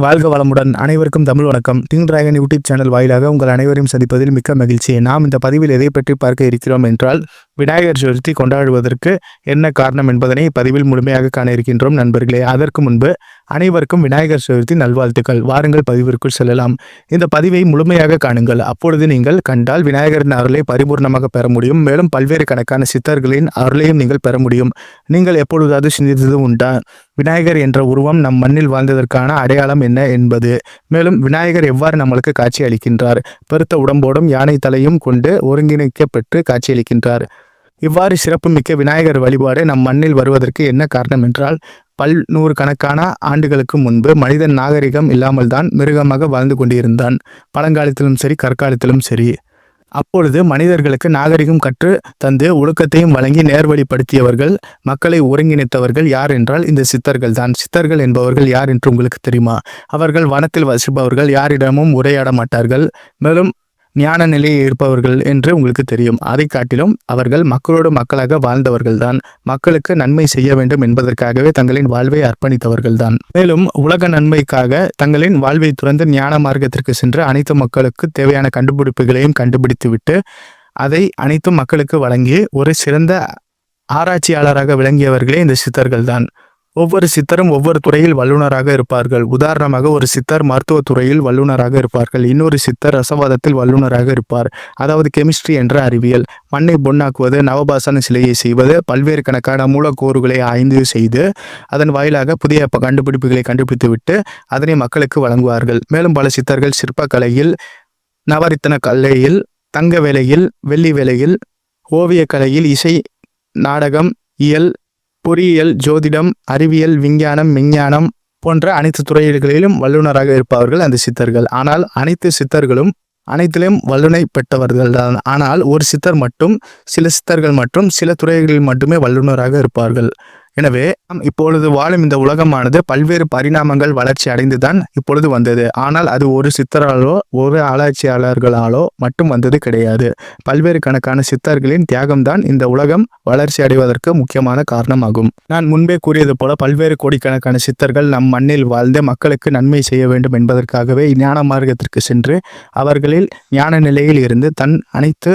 வாழ்க வளமுடன். அனைவருக்கும் தமிழ் வணக்கம். டிங் டிராகன் யூடியூப் சேனல் வாயிலாக உங்கள் அனைவரையும் சந்திப்பதில் மிக்க மகிழ்ச்சி. நாம் இந்த பதிவில் எதை பற்றி பார்க்க இருக்கிறோம் என்றால் விநாயகர் சதுர்த்தி கொண்டாடுவதற்கு என்ன காரணம் என்பதனை பதிவில் முழுமையாக காண இருக்கின்றோம் நண்பர்களே. அதற்கு முன்பு அனைவருக்கும் விநாயகர் சதுர்த்தி நல்வாழ்த்துக்கள். வாருங்கள் பதிவிற்குள் செல்லலாம். இந்த பதிவை முழுமையாக காணுங்கள். அப்பொழுது நீங்கள் கண்டால் விநாயகரின் அருளை பரிபூர்ணமாக பெற முடியும். மேலும் பல்வேறு கணக்கான சித்தர்களின் அருளையும் நீங்கள் பெற முடியும். நீங்கள் எப்பொழுதாவது சிந்தித்தது உண்டா? விநாயகர் என்ற உருவம் நம் மண்ணில் வாழ்ந்ததற்கான அடையாளம் என்ன என்பது. மேலும் விநாயகர் எவ்வாறு நம்மளுக்கு காட்சி அளிக்கின்றார்? பெருத்த உடம்போடும் யானை தலையும் கொண்டு ஒருங்கிணைக்கப்பட்டு காட்சியளிக்கின்றார் இவ்வாறு சிறப்புமிக்க விநாயகர் வழிபாடு நம் மண்ணில் வருவதற்கு என்ன காரணம் என்றால் பல்நூறு கணக்கான ஆண்டுகளுக்கு முன்பு மனிதன் நாகரிகம் இல்லாமல் தான் மிருகமாக வாழ்ந்து கொண்டிருந்தான். பழங்காலத்திலும் சரி கற்காலத்திலும் சரி. அப்பொழுது மனிதர்களுக்கு நாகரிகம் கற்று தந்து ஒழுக்கத்தையும் வழங்கி நேர்வழிப்படுத்தியவர்கள் மக்களை ஒருங்கிணைத்தவர்கள் யார் என்றால் இந்த சித்தர்கள் தான். சித்தர்கள் என்பவர்கள் யார் என்று உங்களுக்கு தெரியுமா? அவர்கள் வனத்தில் வசிப்பவர்கள் யாரிடமும் உரையாட மாட்டார்கள். மேலும் ஞான நிலையில் இருப்பவர்கள் என்று உங்களுக்கு தெரியும். அதை காட்டிலும் அவர்கள் மக்களோடு மக்களாக வாழ்ந்தவர்கள்தான். மக்களுக்கு நன்மை செய்ய வேண்டும் என்பதற்காகவே தங்களின் வாழ்வை அர்ப்பணித்தவர்கள்தான். மேலும் உலக நன்மைக்காக தங்களின் வாழ்வை துறந்து ஞான மார்க்கத்திற்கு சென்று அனைத்து மக்களுக்கு தேவையான கண்டுபிடிப்புகளையும் கண்டுபிடித்துவிட்டு அதை அனைத்தும் மக்களுக்கு வழங்கி ஒரு சிறந்த ஆராய்ச்சியாளராக விளங்கியவர்களே இந்த சித்தர்கள் தான் ஒவ்வொரு சித்தரும் ஒவ்வொரு துறையில் வல்லுநராக இருப்பார்கள். உதாரணமாக ஒரு சித்தர் மருத்துவ துறையில் வல்லுநராக இருப்பார்கள். இன்னொரு சித்தர் ரசவாதத்தில் வல்லுநராக இருப்பார். அதாவது கெமிஸ்ட்ரி என்ற அறிவியல். மண்ணை பொன்னாக்குவது நவபாசன சிலையை செய்வது பல்வேறு கணக்கான மூலக்கூறுகளை ஆய்ந்து செய்து அதன் வாயிலாக புதிய கண்டுபிடிப்புகளை கண்டுபிடித்துவிட்டு அதனை மக்களுக்கு வழங்குவார்கள். மேலும் பல சித்தர்கள் சிற்பக்கலையில் நவரத்தின கலையில் தங்க வேலையில் வெள்ளி வேலையில் ஓவியக் கலையில் இசை நாடகம் இயல் பொறியியல் ஜோதிடம் அறிவியல் விஞ்ஞானம் விஞ்ஞானம் போன்ற அனைத்து துறைகளிலும் வல்லுநராக இருப்பவர்கள் அந்த சித்தர்கள். ஆனால் அனைத்து சித்தர்களும் அனைத்திலும் வல்லுனை பெற்றவர்கள் தான். ஆனால் ஒரு சித்தர் மட்டும் சில சித்தர்கள் மற்றும் சில துறைகளில் மட்டுமே வல்லுநராக இருப்பார்கள். எனவே நாம் இப்பொழுது வாழும் இந்த உலகமானது பல்வேறு பரிணாமங்கள் வளர்ச்சி அடைந்துதான் இப்பொழுது வந்தது. ஆனால் அது ஒரு சித்தராலோ ஒரு ஆராய்ச்சியாளர்களாலோ மட்டும் வந்தது கிடையாது. பல்வேறு கணக்கான சித்தர்களின் தியாகம்தான் இந்த உலகம் வளர்ச்சி அடைவதற்கு முக்கியமான காரணமாகும். நான் முன்பே கூறியது போல பல்வேறு கோடிக்கணக்கான சித்தர்கள் நம் மண்ணில் வாழ்ந்து மக்களுக்கு நன்மை செய்ய வேண்டும் என்பதற்காகவே ஞான மார்க்கத்திற்கு சென்று அவர்களில் ஞான நிலையில் இருந்து தன் அனைத்து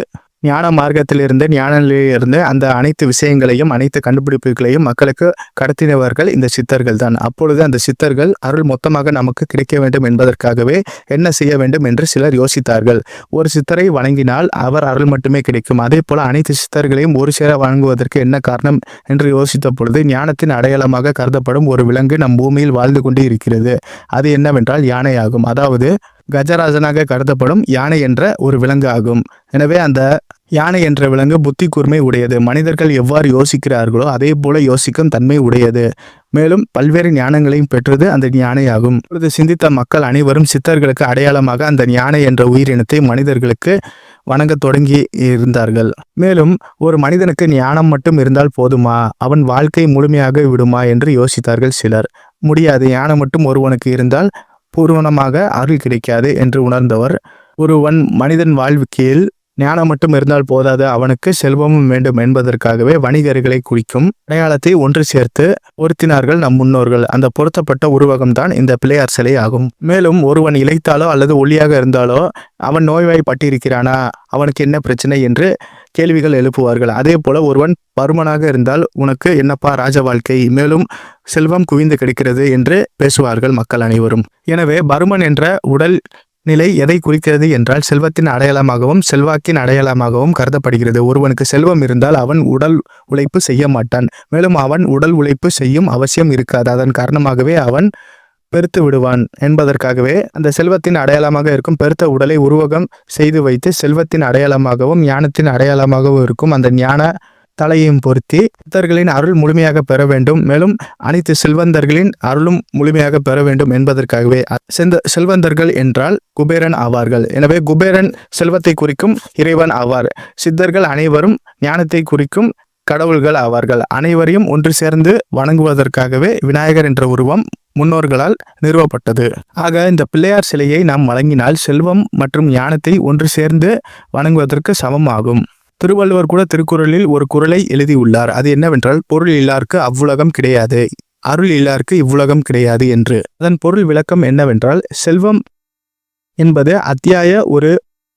ஞான மார்க்கத்திலிருந்து ஞான நிலையிலிருந்து அந்த அனைத்து விஷயங்களையும் அனைத்து கண்டுபிடிப்புகளையும் மக்களுக்கு கடத்தினவர்கள் இந்த சித்தர்கள் தான். அப்பொழுது அந்த சித்தர்கள் அருள் மொத்தமாக நமக்கு கிடைக்க வேண்டும் என்பதற்காகவே என்ன செய்ய வேண்டும் என்று சிலர் யோசித்தார்கள். ஒரு சித்தரை வணங்கினால் அவர் அருள் மட்டுமே கிடைக்கும். அதே போல அனைத்து சித்தர்களையும் ஒரு சேர வணங்குவதற்கு என்ன காரணம் என்று யோசித்த பொழுது ஞானத்தின் அடையாளமாக கருதப்படும் ஒரு விலங்கு நம் பூமியில் வாழ்ந்து கொண்டு இருக்கிறது. அது என்னவென்றால் யானையாகும். அதாவது கஜராஜனாக கருதப்படும் யானை என்ற ஒரு விலங்கு ஆகும். எனவே அந்த யானை என்ற விலங்கு புத்தி கூர்மை உடையது. மனிதர்கள் எவ்வாறு யோசிக்கிறார்களோ அதே போல யோசிக்கும் தன்மை உடையது. மேலும் பல்வேறு ஞானங்களையும் பெற்றது அந்த யானையாகும். இப்பொழுது சிந்தித்த மக்கள் அனைவரும் சித்தர்களுக்கு அடையாளமாக அந்த யானை என்ற உயிரினத்தை மனிதர்களுக்கு வணங்க தொடங்கி இருந்தார்கள். மேலும் ஒரு மனிதனுக்கு ஞானம் மட்டும் இருந்தால் போதுமா? அவன் வாழ்க்கை முழுமையாக விடுமா? என்று யோசித்தார்கள் சிலர். முடியாது. ஞானம் மட்டும் ஒருவனுக்கு இருந்தால் பூர்வனமாக அருள் கிடைக்காது என்று உணர்ந்தவர். ஒருவன் மனிதன் வாழ்க்கையில் ஞானம் மட்டும் இருந்தால் போதாது. அவனுக்கு செல்வமும் வேண்டும் என்பதற்காகவே வணிகர்களை குறிக்கும் அடையாளத்தை ஒன்று சேர்த்து பொருத்தினார்கள் நம் முன்னோர்கள். அந்த பொருத்தப்பட்ட உருவகம்தான் இந்த பிள்ளையார் சிலை ஆகும் மேலும் ஒருவன் இழைத்தாலோ அல்லது ஒல்லியாக இருந்தாலோ அவன் நோய்வாய்ப்பட்டிருக்கிறானா? அவனுக்கு என்ன பிரச்சனை என்று கேள்விகள் எழுப்புவார்கள். அதே போல ஒருவன் பருமனாக இருந்தால் உனக்கு என்னப்பா ராஜ வாழ்க்கை? மேலும் செல்வம் குவிந்து கிடக்கிறது என்று பேசுவார்கள் மக்கள் அனைவரும். எனவே பருமன் என்ற உடல் நிலை எதை குறிக்கிறது என்றால் செல்வத்தின் அடையாளமாகவும் செல்வாக்கின் அடையாளமாகவும் கருதப்படுகிறது. ஒருவனுக்கு செல்வம் இருந்தால் அவன் உடல் உழைப்பு செய்ய மாட்டான். மேலும் அவன் உடல் உழைப்பு செய்யும் அவசியம் இருக்காது. அதன் காரணமாகவே அவன் பெருத்து விடுவான் என்பதற்காகவே அந்த செல்வத்தின் அடையாளமாக இருக்கும் பெருத்த உடலை உருவகம் செய்து வைத்து செல்வத்தின் அடையாளமாகவும் ஞானத்தின் அடையாளமாகவும் இருக்கும் அந்த ஞான தலையையும் பொருத்தி சித்தர்களின் அருள் முழுமையாக பெற வேண்டும். மேலும் அனைத்து செல்வந்தர்களின் அருளும் முழுமையாக பெற வேண்டும் என்பதற்காகவே செந்த செல்வந்தர்கள் என்றால் குபேரன் ஆவார்கள். எனவே குபேரன் செல்வத்தை குறிக்கும் இறைவன் ஆவார். சித்தர்கள் அனைவரும் ஞானத்தை குறிக்கும் கடவுள்கள் ஆவார்கள். அனைவரையும் ஒன்று சேர்ந்து வணங்குவதற்காகவே விநாயகர் என்ற உருவம் முன்னோர்களால் நிறுவப்பட்டது. ஆக இந்த பிள்ளையார் சிலையை நாம் வழங்கினால் செல்வம் மற்றும் ஞானத்தை ஒன்று சேர்ந்து வணங்குவதற்கு சமமாகும். திருவள்ளுவர் கூட திருக்குறளில் ஒரு குரலை எழுதியுள்ளார். அது என்னவென்றால் பொருள் இல்லாருக்கு அவ்வுலகம் கிடையாது. அருள் இல்லாருக்கு இவ்வுலகம் கிடையாது என்று. அதன் பொருள் விளக்கம் என்னவென்றால் செல்வம் என்பது அத்தியாய ஒரு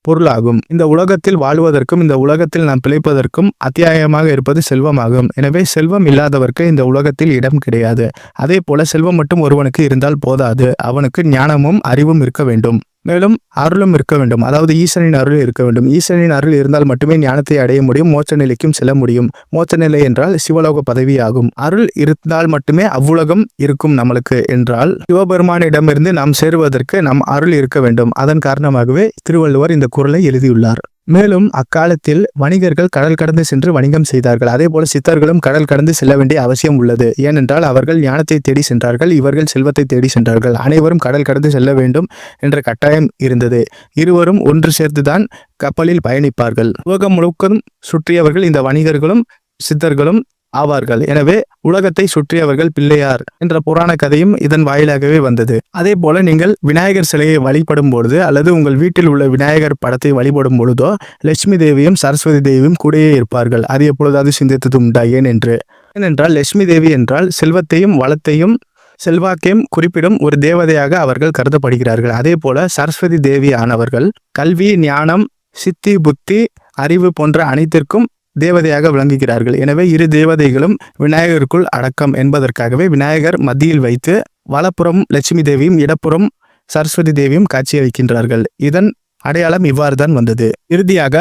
பொருளாகும். இந்த உலகத்தில் வாழ்வதற்கும் இந்த உலகத்தில் நாம் பிழைப்பதற்கும் அத்தியாயமாக இருப்பது செல்வமாகும். எனவே செல்வம் இல்லாதவர்க்கு இந்த உலகத்தில் இடம் கிடையாது. அதே போல செல்வம் மட்டும் ஒருவனுக்கு இருந்தால் போதாது. அவனுக்கு ஞானமும் அறிவும் இருக்க வேண்டும். மேலும் அருளும் இருக்க வேண்டும். அதாவது ஈசனின் அருள் இருக்க வேண்டும். ஈசனின் அருள் இருந்தால் மட்டுமே ஞானத்தை அடைய முடியும் மோட்ச நிலைக்கும் செல்ல முடியும். மோட்ச நிலை என்றால் சிவலோக பதவி ஆகும் அருள் இருந்தால் மட்டுமே அவ்வுலகம் இருக்கும் நம்மளுக்கு என்றால் சிவபெருமானிடமிருந்து நாம் சேருவதற்கு நம் அருள் இருக்க வேண்டும். அதன் காரணமாகவே திருவள்ளுவர் இந்த குரலை எழுதியுள்ளார். மேலும் அக்காலத்தில் வணிகர்கள் கடல் கடந்து சென்று வணிகம் செய்தார்கள். அதே போல சித்தர்களும் கடல் கடந்து செல்ல வேண்டிய அவசியம் உள்ளது. ஏனென்றால் அவர்கள் ஞானத்தை தேடி சென்றார்கள் இவர்கள் செல்வத்தை தேடி சென்றார்கள். அனைவரும் கடல் கடந்து செல்ல வேண்டும் என்ற கட்டாயம் இருந்தது. இருவரும் ஒன்று சேர்த்துதான் கப்பலில் பயணிப்பார்கள். உலகம் முழுக்கம் சுற்றியவர்கள் இந்த வணிகர்களும் சித்தர்களும் ஆவார்கள். எனவே உலகத்தை சுற்றியவர்கள் பிள்ளையார் என்ற புராண கதையும் இதன் வாயிலாகவே வந்தது. அதே போல நீங்கள் விநாயகர் சிலையை வழிபடும் பொழுது அல்லது உங்கள் வீட்டில் உள்ள விநாயகர் படத்தை வழிபடும் பொழுதோ லட்சுமி தேவியும் சரஸ்வதி தேவியும் கூடயே இருப்பார்கள். அது எப்பொழுதாவது சிந்தித்தது உண்டா? ஏன் என்று. ஏனென்றால் லட்சுமி தேவி என்றால் செல்வத்தையும் வளத்தையும் செல்வாக்கையும் குறிப்பிடும் ஒரு தேவதையாக அவர்கள் கருதப்படுகிறார்கள். அதே போல சரஸ்வதி தேவி ஆனவர்கள் கல்வி ஞானம் சித்தி புத்தி அறிவு போன்ற அனைத்திற்கும் தேவதையாக விளங்குகிறார்கள். எனவே இரு தேவதைகளும் விநாயகருக்குள் அடக்கம் என்பதற்காகவே விநாயகர் மத்தியில் வைத்து வலப்புறம் லட்சுமி தேவியும் இடப்புறம் சரஸ்வதி தேவியும் காட்சியளிக்கின்றார்கள் இதன் அடையாளம் இவ்வாறு தான் வந்தது. இறுதியாக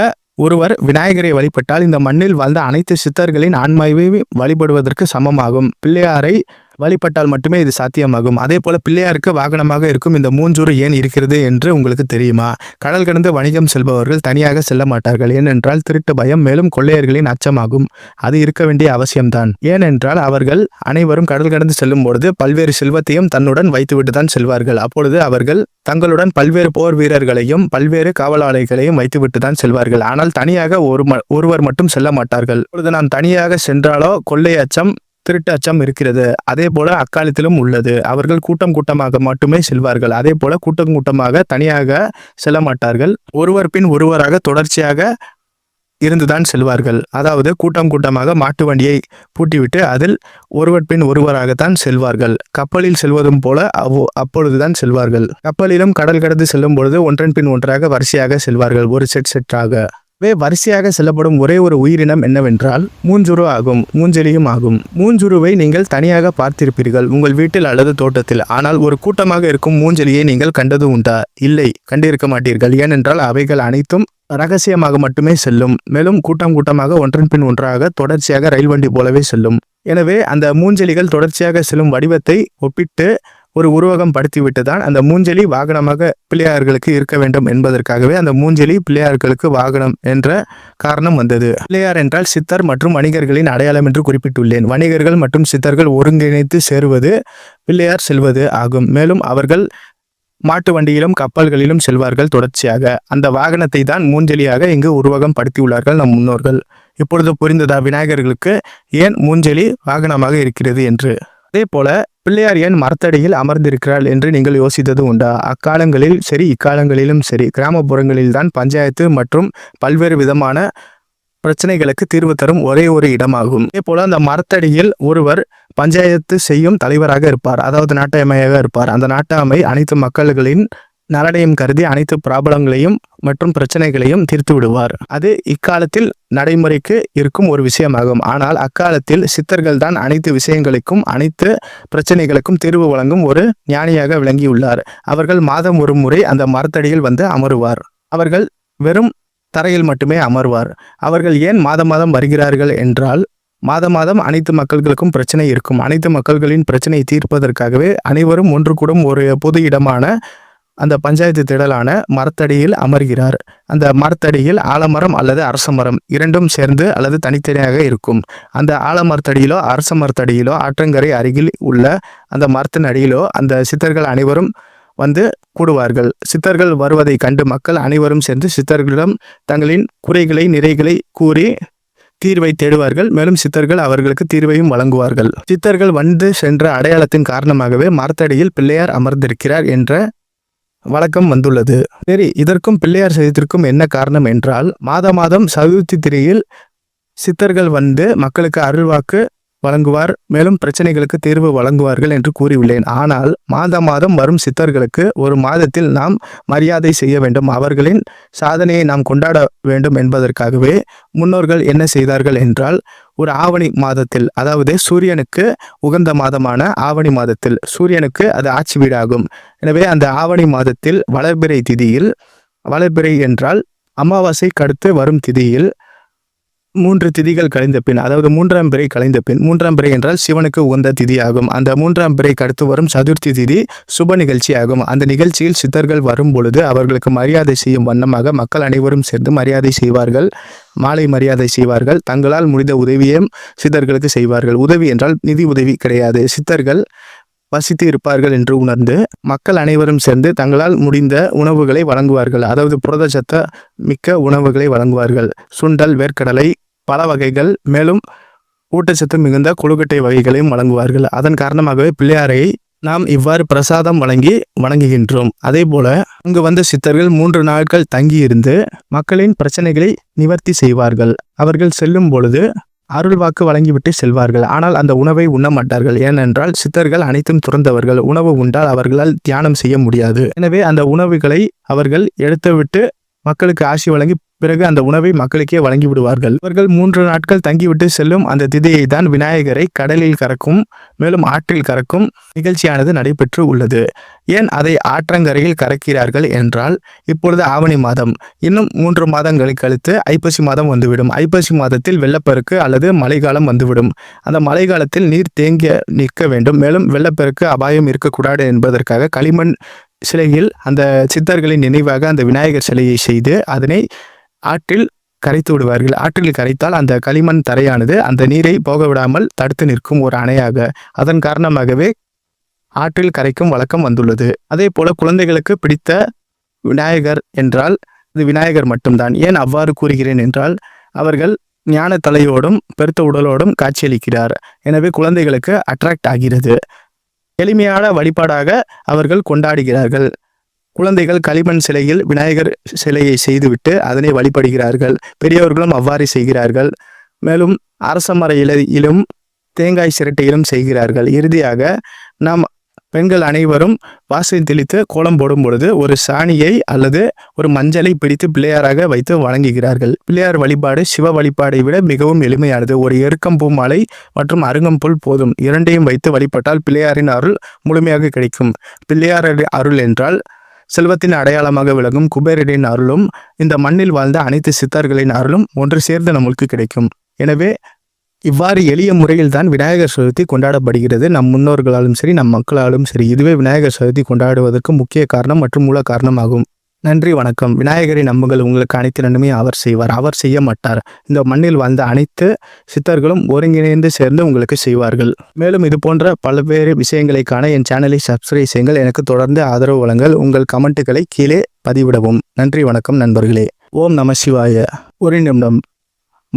ஒருவர் விநாயகரை வழிபட்டால் இந்த மண்ணில் வாழ்ந்த அனைத்து சித்தர்களின் ஆன்மாவை வழிபடுவதற்கு சமமாகும். பிள்ளையாரை வழிபட்டால் மட்டுமே இது சாத்தியமாகும். அதே போல பிள்ளையாருக்கு வாகனமாக இருக்கும் இந்த மூஞ்சூறு ஏன் இருக்கிறது என்று உங்களுக்கு தெரியுமா? கடல் கடந்து வணிகம் செல்பவர்கள் தனியாக செல்ல மாட்டார்கள். ஏனென்றால் திருட்டு பயம் மேலும் கொள்ளையர்களின் அச்சமாகும். அது இருக்க வேண்டிய அவசியம்தான். ஏனென்றால் அவர்கள் அனைவரும் கடல் கடந்து செல்லும் பொழுது பல்வேறு செல்வத்தையும் தன்னுடன் வைத்துவிட்டு தான் செல்வார்கள். அப்பொழுது அவர்கள் தங்களுடன் பல்வேறு போர் வீரர்களையும் பல்வேறு காவலாளிகளையும் வைத்துவிட்டு தான் செல்வார்கள். ஆனால் தனியாக ஒரு ம- ஒருவர் மட்டும் செல்ல மாட்டார்கள். இப்பொழுது நாம் தனியாக சென்றாலோ கொள்ளை அச்சம் திருட்டு அச்சம் இருக்கிறது. அதே போல அக்காலத்திலும் உள்ளது. அவர்கள் கூட்டம் கூட்டமாக மட்டுமே செல்வார்கள். அதே போல கூட்டம் கூட்டமாக தனியாக செல்ல மாட்டார்கள். ஒருவர் பின் ஒருவராக தொடர்ச்சியாக இருந்துதான் செல்வார்கள். அதாவது கூட்டம் கூட்டமாக மாட்டு வண்டியை பூட்டிவிட்டு அதில் ஒருவர் பின் ஒருவராகத்தான் செல்வார்கள். கப்பலில் செல்வதும் போல அவ்வோ அப்பொழுதுதான் செல்வார்கள். கப்பலிலும் கடல் கடந்து செல்லும் பொழுது ஒன்றன் பின் ஒன்றாக வரிசையாக செல்வார்கள். ஒரு செட் செட்டாக வே வரிசையாக செல்லப்படும் ஒரே ஒரு உயிரினம் என்னவென்றால் மூஞ்சுரு ஆகும் மூஞ்செலியும் ஆகும். மூஞ்சுருவை நீங்கள் தனியாக பார்த்திருப்பீர்கள் உங்கள் வீட்டில் அல்லது தோட்டத்தில். ஆனால் ஒரு கூட்டமாக இருக்கும் மூஞ்செலியை நீங்கள் கண்டது உண்டா? இல்லை கண்டிருக்க மாட்டீர்கள். ஏனென்றால் அவைகள் அனைத்தும் ரகசியமாக மட்டுமே செல்லும். மேலும் கூட்டம் கூட்டமாக ஒன்றன் பின் ஒன்றாக தொடர்ச்சியாக ரயில் வண்டி போலவே செல்லும். எனவே அந்த மூஞ்செலிகள் தொடர்ச்சியாக செல்லும் வடிவத்தை ஒப்பிட்டு ஒரு உருவகம் படுத்திவிட்டுதான் அந்த மூஞ்செலி வாகனமாக பிள்ளையார்களுக்கு இருக்க வேண்டும் என்பதற்காகவே அந்த மூஞ்செலி பிள்ளையார்களுக்கு வாகனம் என்ற காரணம் வந்தது. பிள்ளையார் என்றால் சித்தர் மற்றும் வணிகர்களின் அடையாளம் என்று குறிப்பிட்டுள்ளேன். வணிகர்கள் மற்றும் சித்தர்கள் ஒருங்கிணைத்து சேருவது பிள்ளையார் செல்வது ஆகும். மேலும் அவர்கள் மாட்டு வண்டியிலும் கப்பல்களிலும் செல்வார்கள் தொடர்ச்சியாக. அந்த வாகனத்தை தான் மூஞ்சலியாக இங்கு உருவகம் படுத்தியுள்ளார்கள் நம் முன்னோர்கள். இப்பொழுது புரிந்ததா விநாயகர்களுக்கு ஏன் மூஞ்செலி வாகனமாக இருக்கிறது என்று? அதே போல பிள்ளையார் ஏன் மரத்தடியில் அமர்ந்திருக்கிறாள் என்று நீங்கள் யோசித்தது உண்டா? அக்காலங்களில் சரி இக்காலங்களிலும் சரி. கிராமப்புறங்களில்தான் பஞ்சாயத்து மற்றும் பல்வேறு விதமான பிரச்சனைகளுக்கு தீர்வு தரும் ஒரே ஒரு இடமாகும். இதே போல அந்த மரத்தடியில் ஒருவர் பஞ்சாயத்து செய்யும் தலைவராக இருப்பார். அதாவது நாட்டாமையாக இருப்பார். அந்த நாட்டாமை அனைத்து மக்கள்களின் நலனையும் கருதி அனைத்து பிராபலங்களையும் மற்றும் பிரச்சனைகளையும் தீர்த்து விடுவார். அது இக்காலத்தில் நடைமுறைக்கு இருக்கும் ஒரு விஷயமாகும். ஆனால் அக்காலத்தில் சித்தர்கள் தான் அனைத்து விஷயங்களுக்கும் அனைத்து பிரச்சனைகளுக்கும் தீர்வு வழங்கும் ஒரு ஞானியாக விளங்கியுள்ளார். அவர்கள் மாதம் ஒரு முறை அந்த மரத்தடியில் வந்து அமருவார். அவர்கள் வெறும் தரையில் மட்டுமே அமர்வார். அவர்கள் ஏன் மாதம் மாதம் வருகிறார்கள் என்றால் மாதம் மாதம் அனைத்து மக்கள்களுக்கும் பிரச்சனை இருக்கும். அனைத்து மக்கள்களின் பிரச்சனையை தீர்ப்பதற்காகவே அனைவரும் ஒன்று கூடும் ஒரு பொது இடமான அந்த பஞ்சாயத்து திடலான மரத்தடியில் அமர்கிறார். அந்த மரத்தடியில் ஆலமரம் அல்லது அரச மரம் இரண்டும் சேர்ந்து அல்லது தனித்தனியாக இருக்கும். அந்த ஆலமரத்தடியிலோ அரச மரத்தடியிலோ ஆற்றங்கரை அருகில் உள்ள அந்த மரத்தின் அடியிலோ அந்த சித்தர்கள் அனைவரும் வந்து கூடுவார்கள். சித்தர்கள் வருவதை கண்டு மக்கள் அனைவரும் சேர்ந்து சித்தர்களிடம் தங்களின் குறைகளை நிறைகளை கூறி தீர்வை தேடுவார்கள். மேலும் சித்தர்கள் அவர்களுக்கு தீர்வையும் வழங்குவார்கள். சித்தர்கள் வந்து சென்ற அடையாளத்தின் காரணமாகவே மரத்தடியில் பிள்ளையார் அமர்ந்திருக்கிறார் என்ற வழக்கம் வந்துள்ளது. சரி இதற்கும் பிள்ளையார் சதுர்த்திற்கும் என்ன காரணம் என்றால் மாத மாதம் சதுர்த்தி திரையில் சித்தர்கள் வந்து மக்களுக்கு அருள்வாக்கு வழங்குவார். மேலும் பிரச்சனைகளுக்கு தீர்வு வழங்குவார்கள் என்று கூறியுள்ளேன். ஆனால் மாதம் மாதம் வரும் சித்தர்களுக்கு ஒரு மாதத்தில் நாம் மரியாதை செய்ய வேண்டும். அவர்களின் சாதனையை நாம் கொண்டாட வேண்டும் என்பதற்காகவே முன்னோர்கள் என்ன செய்தார்கள் என்றால் ஒரு ஆவணி மாதத்தில் அதாவது சூரியனுக்கு உகந்த மாதமான ஆவணி மாதத்தில் சூரியனுக்கு அது ஆட்சி வீடாகும். எனவே அந்த ஆவணி மாதத்தில் வளர்பிறை திதியில் வளர்பிறை என்றால் அமாவாசை கடுத்து வரும் திதியில் மூன்று திதிகள் கழிந்த பின் அதாவது மூன்றாம் பிறை கலைந்த பின் மூன்றாம் பிறை என்றால் சிவனுக்கு உகந்த திதி ஆகும் அந்த மூன்றாம் பிறைக்கு அடுத்து வரும் சதுர்த்தி திதி சுப நிகழ்ச்சி ஆகும் அந்த நிகழ்ச்சியில் சித்தர்கள் வரும் பொழுது அவர்களுக்கு மரியாதை செய்யும் வண்ணமாக மக்கள் அனைவரும் சேர்ந்து மரியாதை செய்வார்கள். மாலை மரியாதை செய்வார்கள். தங்களால் முடிந்த உதவியும் சித்தர்களுக்கு செய்வார்கள். உதவி என்றால் நிதி உதவி கிடையாது. சித்தர்கள் வசித்து இருப்பார்கள் என்று உணர்ந்து மக்கள் அனைவரும் சேர்ந்து தங்களால் முடிந்த உணவுகளை வழங்குவார்கள். அதாவது புரதச்சத்த மிக்க உணவுகளை வழங்குவார்கள். சுண்டல் வேர்க்கடலை பல வகைகள் மேலும் ஊட்டச்சத்து மிகுந்த கொழுக்கட்டை வகைகளையும் வழங்குவார்கள். அதன் காரணமாகவே பிள்ளையாரை நாம் இவ்வாறு பிரசாதம் வழங்கி வணங்குகின்றோம். அதே போல அங்கு வந்த சித்தர்கள் மூன்று நாட்கள் தங்கியிருந்து மக்களின் பிரச்சனைகளை நிவர்த்தி செய்வார்கள். அவர்கள் செல்லும் பொழுது அருள் வாக்கு வழங்கிவிட்டு செல்வார்கள். ஆனால் அந்த உணவை உண்ண மாட்டார்கள். ஏனென்றால் சித்தர்கள் அனைத்தும் துறந்தவர்கள். உணவு உண்டால் அவர்களால் தியானம் செய்ய முடியாது. எனவே அந்த உணவுகளை அவர்கள் எடுத்துவிட்டு மக்களுக்கு ஆசி வழங்கி பிறகு அந்த உணவை மக்களுக்கே வழங்கி விடுவார்கள் இவர்கள் மூன்று நாட்கள் தங்கிவிட்டு செல்லும் அந்த திதியை தான் விநாயகரை கடலில் கறக்கும் மேலும் ஆற்றில் கறக்கும் நிகழ்ச்சியானது நடைபெற்று உள்ளது. ஏன் அதை ஆற்றங்கரையில் கறக்கிறார்கள் என்றால் இப்பொழுது ஆவணி மாதம். இன்னும் மூன்று மாதங்களை கழித்து ஐப்பசி மாதம் வந்துவிடும். ஐப்பசி மாதத்தில் வெள்ளப்பெருக்கு அல்லது மழைக்காலம் வந்துவிடும். அந்த மழைக்காலத்தில் நீர் தேங்கி நிற்க வேண்டும். மேலும் வெள்ளப்பெருக்கு அபாயம் இருக்கக்கூடாது என்பதற்காக களிமண் சிலையில் அந்த சித்தர்களின் நினைவாக அந்த விநாயகர் சிலையை செய்து அதனை ஆற்றில் கரைத்து விடுவார்கள். ஆற்றில் கரைத்தால் அந்த களிமண் தரையானது அந்த நீரை போக விடாமல் தடுத்து நிற்கும் ஒரு அணையாக. அதன் காரணமாகவே ஆற்றில் கரைக்கும் வழக்கம் வந்துள்ளது. அதே போல குழந்தைகளுக்கு பிடித்த விநாயகர் என்றால் இது விநாயகர் மட்டும்தான். ஏன் அவ்வாறு கூறுகிறேன் என்றால் அவர்கள் ஞான தலையோடும் பெருத்த உடலோடும் காட்சியளிக்கிறார். எனவே குழந்தைகளுக்கு அட்ராக்ட் ஆகிறது. எளிமையான வழிபாடாக அவர்கள் கொண்டாடுகிறார்கள். குழந்தைகள் களிமண் சிலையில் விநாயகர் சிலையை செய்துவிட்டு அதனை வழிபடுகிறார்கள். பெரியவர்களும் அவ்வாறு செய்கிறார்கள். மேலும் அரசமர இலையிலும் தேங்காய் சிரட்டையிலும் செய்கிறார்கள். இறுதியாக நாம் பெண்கள் அனைவரும் வாசல் தெளித்து கோலம் போடும் பொழுது ஒரு சாணியை அல்லது ஒரு மஞ்சளை பிடித்து பிள்ளையாராக வைத்து வழங்குகிறார்கள் பிள்ளையார் வழிபாடு சிவ வழிபாடை விட மிகவும் எளிமையானது. ஒரு எருக்கம்பூ மாலை மற்றும் அருங்கம்புல் போதும். இரண்டையும் வைத்து வழிபட்டால் பிள்ளையாரின் அருள் முழுமையாக கிடைக்கும். பிள்ளையார் அருள் என்றால் செல்வத்தின் அடையாளமாக விளங்கும் குபேரரின் அருளும் இந்த மண்ணில் வாழ்ந்த அனைத்து சித்தர்களின் அருளும் ஒன்று சேர்ந்து நம்மளுக்கு கிடைக்கும். எனவே இவ்வாறு எளிய முறையில் தான் விநாயகர் சதுர்த்தி கொண்டாடப்படுகிறது. நம் முன்னோர்களாலும் சரி நம் மக்களாலும் சரி இதுவே விநாயகர் சதுர்த்தி கொண்டாடுவதற்கு முக்கிய காரணம் மற்றும் மூல காரணமாகும். நன்றி வணக்கம். விநாயகரை நம்புங்கள். உங்களுக்கு அனைத்து நன்மையும் அவர் செய்வார். அவர் செய்ய மாட்டார். இந்த மண்ணில் வாழ்ந்த அனைத்து சித்தர்களும் ஒருங்கிணைந்து சேர்ந்து உங்களுக்கு செய்வார்கள். மேலும் இது போன்ற பல்வேறு விஷயங்களை காண என் சேனலை சப்ஸ்கிரைப் செய்யுங்கள். எனக்கு தொடர்ந்து ஆதரவு வழங்கல் உங்கள் கமெண்ட்டுகளை கீழே பதிவிடவும். நன்றி வணக்கம் நண்பர்களே. ஓம் நம சிவாய. ஒரு நிமிடம்.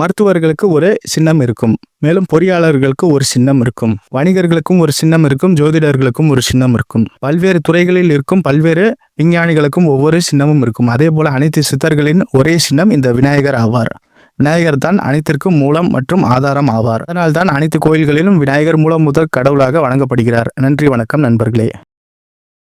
மருத்துவர்களுக்கு ஒரு சின்னம் இருக்கும். மேலும் பொறியாளர்களுக்கு ஒரு சின்னம் இருக்கும். வணிகர்களுக்கும் ஒரு சின்னம் இருக்கும். ஜோதிடர்களுக்கும் ஒரு சின்னம் இருக்கும். பல்வேறு துறைகளில் இருக்கும் பல்வேறு விஞ்ஞானிகளுக்கும் ஒவ்வொரு சின்னமும் இருக்கும். அதே போல அனைத்து சித்தர்களின் ஒரே சின்னம் இந்த விநாயகர் ஆவார். விநாயகர் தான் அனைத்திற்கும் மூலம் மற்றும் ஆதாரம் ஆவார். அதனால் தான் அனைத்து கோயில்களிலும் விநாயகர் மூலம் முதல் கடவுளாக வழங்கப்படுகிறார் நன்றி வணக்கம் நண்பர்களே.